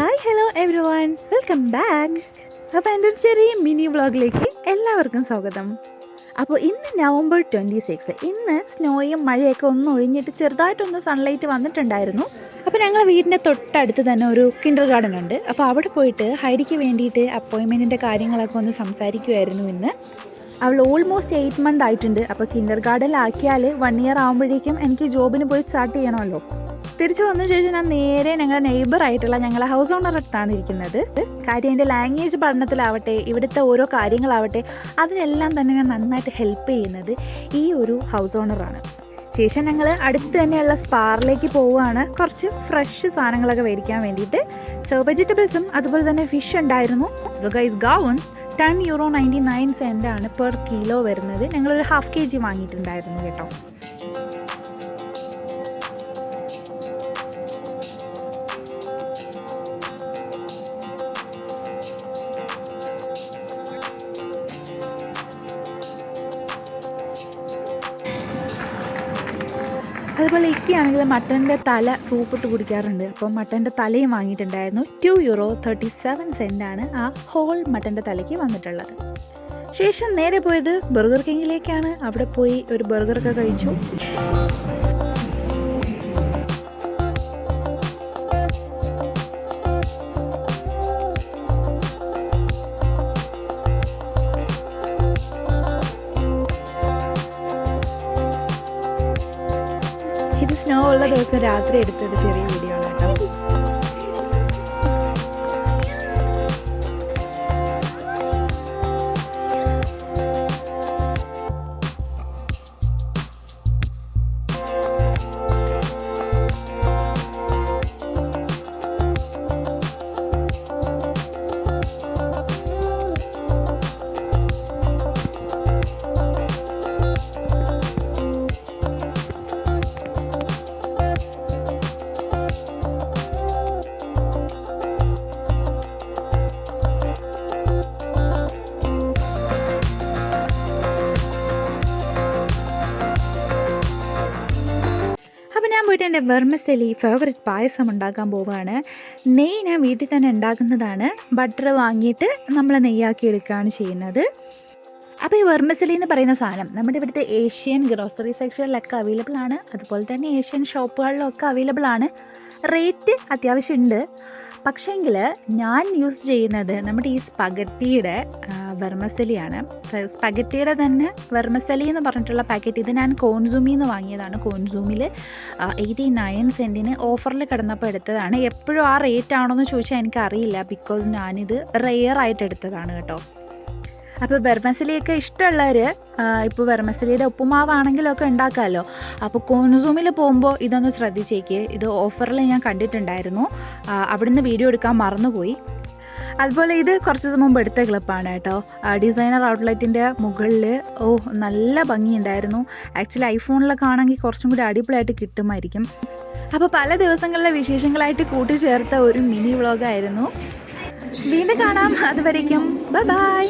Hi hello everyone welcome back അപ്പോൾ എന്റെ ഒരു ചെറിയ മിനി വ്ളോഗിലേക്ക് എല്ലാവർക്കും സ്വാഗതം. അപ്പോൾ ഇന്ന് നവംബർ ട്വന്റി സിക്സ് ഇന്ന് സ്നോയും മഴയൊക്കെ ഒന്ന് ഒഴിഞ്ഞിട്ട് ചെറുതായിട്ടൊന്ന് സൺലൈറ്റ് വന്നിട്ടുണ്ടായിരുന്നു. അപ്പോൾ ഞങ്ങൾ വീടിന്റെ തൊട്ടടുത്ത് തന്നെ ഒരു കിൻഡർ ഗാർഡൻ ഉണ്ട്. അപ്പോൾ അവിടെ പോയിട്ട് ഹൈഡിക്ക് വേണ്ടിയിട്ട് അപ്പോയിൻമെന്റിന്റെ കാര്യങ്ങളൊക്കെ ഒന്ന് സംസാരിക്കുമായിരുന്നു ഇന്ന്. അവൾ ഓൾമോസ്റ്റ് എയ്റ്റ് മന്ത് ആയിട്ടുണ്ട്. അപ്പോൾ കിൻഡർ ഗാർഡനിലാക്കിയാൽ വൺ ഇയർ ആകുമ്പോഴേക്കും എനിക്ക് ജോബിന് പോയി സ്റ്റാർട്ട് ചെയ്യണമല്ലോ. തിരിച്ചു വന്ന ശേഷം ഞാൻ നേരെ ഞങ്ങളുടെ നെയ്ബർ ആയിട്ടുള്ള ഞങ്ങളുടെ ഹൗസ് ഓണർ അടുത്താണ് ഇരിക്കുന്നത്. കാര്യം എന്റെ ലാംഗ്വേജ് പഠനത്തിലാവട്ടെ ഇവിടുത്തെ ഓരോ കാര്യങ്ങളാവട്ടെ അതിനെല്ലാം തന്നെ ഞാൻ നന്നായിട്ട് ഹെൽപ്പ് ചെയ്യുന്നത് ഈ ഒരു ഹൗസ് ഓണറാണ് ശേഷം ഞങ്ങൾ അടുത്ത് തന്നെയുള്ള സ്പാറിലേക്ക് പോവുകയാണ്. കുറച്ച് ഫ്രഷ് സാധനങ്ങളൊക്കെ മേടിക്കാൻ വേണ്ടിയിട്ട്. സോ വെജിറ്റബിൾസും അതുപോലെ തന്നെ ഫിഷ് ഉണ്ടായിരുന്നു. So guys gown ten euro ninety nine cent ആണ് പെർ കിലോ വരുന്നത്. ഞങ്ങളൊരു ഹാഫ് കെ ജി വാങ്ങിയിട്ടുണ്ടായിരുന്നു കേട്ടോ. അതുപോലെ ഇക്കയാണെങ്കിൽ മട്ടന്റെ തല സൂപ്പിട്ട് കുടിക്കാറുണ്ട്. അപ്പോൾ മട്ടന്റെ തലയും വാങ്ങിയിട്ടുണ്ടായിരുന്നു. ടു യൂറോ തേർട്ടി സെവൻ സെന്റാണ് ആ ഹോൾ മട്ടന്റെ തലയ്ക്ക് വന്നിട്ടുള്ളത്. ശേഷം നേരെ പോയത് ബർഗർ കിങ്ങിലേക്കാണ്. അവിടെ പോയി ഒരു ബർഗറൊക്കെ കഴിച്ചു. സ്നോ ഉള്ള ദിവസം രാത്രി എടുത്തൊരു ചെറിയ വീഡിയോ ആണ് കേട്ടോ. അപ്പോൾ വെർമസെലി ഫേവററ്റ് പായസം ഉണ്ടാക്കാൻ പോവുകയാണ്. നെയ്യ് ഞാൻ വീട്ടിൽ തന്നെ ഉണ്ടാക്കുന്നതാണ്. ബട്ടർ വാങ്ങിയിട്ട് നമ്മൾ നെയ്യാക്കി എടുക്കുകയാണ് ചെയ്യുന്നത്. അപ്പോൾ ഈ വെർമസലി എന്ന് പറയുന്ന സാധനം നമ്മുടെ ഇവിടുത്തെ ഏഷ്യൻ ഗ്രോസറി സെക്ഷനിലൊക്കെ അവൈലബിൾ ആണ്. അതുപോലെ തന്നെ ഏഷ്യൻ ഷോപ്പുകളിലൊക്കെ അവൈലബിൾ ആണ്. റേറ്റ് അത്യാവശ്യമുണ്ട്. പക്ഷേങ്കിൽ ഞാൻ യൂസ് ചെയ്യുന്നത് നമ്മുടെ ഈ സ്പഗറ്റിയുടെ വെർമസലിയാണ് സ്പഗറ്റിയുടെ തന്നെ വെർമസലി എന്ന് പറഞ്ഞിട്ടുള്ള പാക്കറ്റ് ഇത് ഞാൻ കോൺസൂമിൽ നിന്ന് വാങ്ങിയതാണ്. കോൺസൂമിൽ എയ്റ്റി നയൻ സെന്റിന് ഓഫറിൽ കിടന്നപ്പോൾ എടുത്തതാണ്. എപ്പോഴും ആ റേറ്റ് ആണോ എന്ന് ചോദിച്ചാൽ എനിക്കറിയില്ല. ബിക്കോസ് ഞാനിത് റെയർ ആയിട്ട് എടുത്തതാണ് കേട്ടോ. അപ്പോൾ വെർമസലിയൊക്കെ ഇഷ്ടമുള്ളവർ ഇപ്പോൾ വെർമസലിയുടെ ഉപ്പുമാവാണെങ്കിലൊക്കെ ഉണ്ടാക്കാമല്ലോ അപ്പോൾ കോൺസൂമിൽ പോകുമ്പോൾ ഇതൊന്ന് ശ്രദ്ധിച്ചേക്ക്. ഇത് ഓഫറിൽ ഞാൻ കണ്ടിട്ടുണ്ടായിരുന്നു. അവിടുന്ന് വീഡിയോ എടുക്കാൻ മറന്നുപോയി. അതുപോലെ ഇത് കുറച്ച് മുമ്പ് എടുത്ത ക്ലിപ്പാണ് കേട്ടോ. ഡിസൈനർ ഔട്ട്ലെറ്റിന്റെ മുകളിൽ ഓ നല്ല ഭംഗിയുണ്ടായിരുന്നു. ആക്ച്വലി ഐഫോണിലൊക്കെ ആണെങ്കിൽ കുറച്ചും കൂടി അടിപൊളിയായിട്ട് കിട്ടുമായിരിക്കും. അപ്പോൾ പല ദിവസങ്ങളിലെ വിശേഷങ്ങളായിട്ട് കൂട്ടിച്ചേർത്ത ഒരു മിനി വ്ളോഗായിരുന്നു. വീണ്ടും കാണാം. അതുവരേക്കും. ബൈ